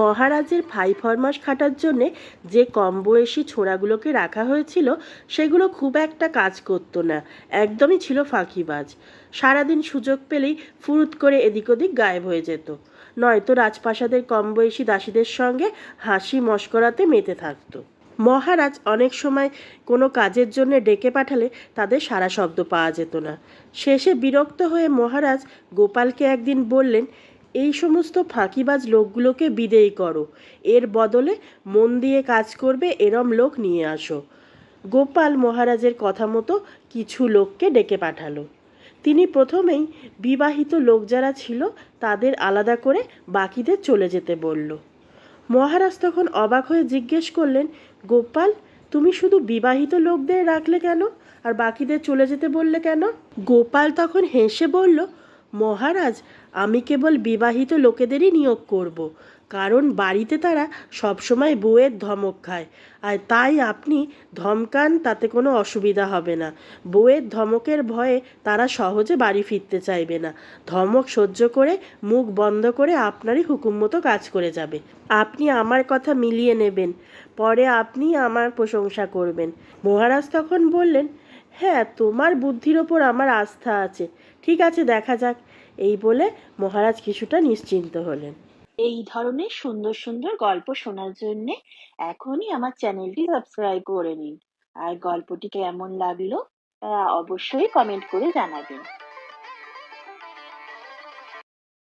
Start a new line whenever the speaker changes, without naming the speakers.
মহারাজের ফাই ফরমাস খাটার জন্যে যে কম বয়সী ছোড়াগুলোকে রাখা হয়েছিল, সেগুলো খুব একটা কাজ করতো না। একদমই ছিল ফাঁকিবাজ। সারাদিন সুযোগ পেলেই ফুরুত করে এদিক ওদিক গায়েব হয়ে যেত। নয়তো রাজপ্রাসাদের কম বয়সী দাসীদের সঙ্গে হাসি মস্করাতে মেতে থাকতো। মহারাজ অনেক সময় কোনো কাজের জন্য ডেকে পাঠালে তাদের সারা শব্দ পাওয়া যেত না। শেষে বিরক্ত হয়ে মহারাজ গোপালকে একদিন বললেন এই সমস্ত ফাঁকিবাজ লোকগুলোকে বিদেয়ী করো। এর বদলে মন দিয়ে কাজ করবে এরম লোক নিয়ে আসো। গোপাল মহারাজের কথা মতো কিছু লোককে ডেকে পাঠালো। তিনি প্রথমেই বিবাহিত লোক যারা ছিল তাদের আলাদা করে বাকিদের চলে যেতে বলল। মহারাজ তখন অবাক হয়ে জিজ্ঞেস করলেন, গোপাল, তুমি শুধু বিবাহিত লোকদের রাখলে কেন? আর বাকিদের চলে যেতে বললে কেন? গোপাল তখন হেসে বলল, মহারাজ আমি কেবল বিবাহিত লোকেদেরই নিয়োগ করব, কারণ বাড়িতে তারা সবসময় বউয়ের ধমক খায়। আর তাই আপনি ধমকান, তাতে কোনো অসুবিধা হবে না। বউয়ের ধমকের ভয়ে তারা সহজে বাড়ি ফিরতে চাইবে না। ধমক সহ্য করে, মুখ বন্ধ করে আপনারই হুকুম মতো কাজ করে যাবে। আপনি আমার কথা মিলিয়ে নেবেন, পরে আপনি আমার প্রশংসা করবেন। মহারাজ তখন বললেন হ্যাঁ তোমার বুদ্ধির ওপর আমার আস্থা আছে। ঠিক আছে, দেখা যাক। এই বলে মহারাজ কিছুটা নিশ্চিন্ত হলেন।
এই ধরনের সুন্দর সুন্দর গল্প শোনার জন্য এখনই আমার চ্যানেলটি সাবস্ক্রাইব করে নিন। আর গল্পটি কেমন লাগল তা অবশ্যই কমেন্ট করে জানাবেন।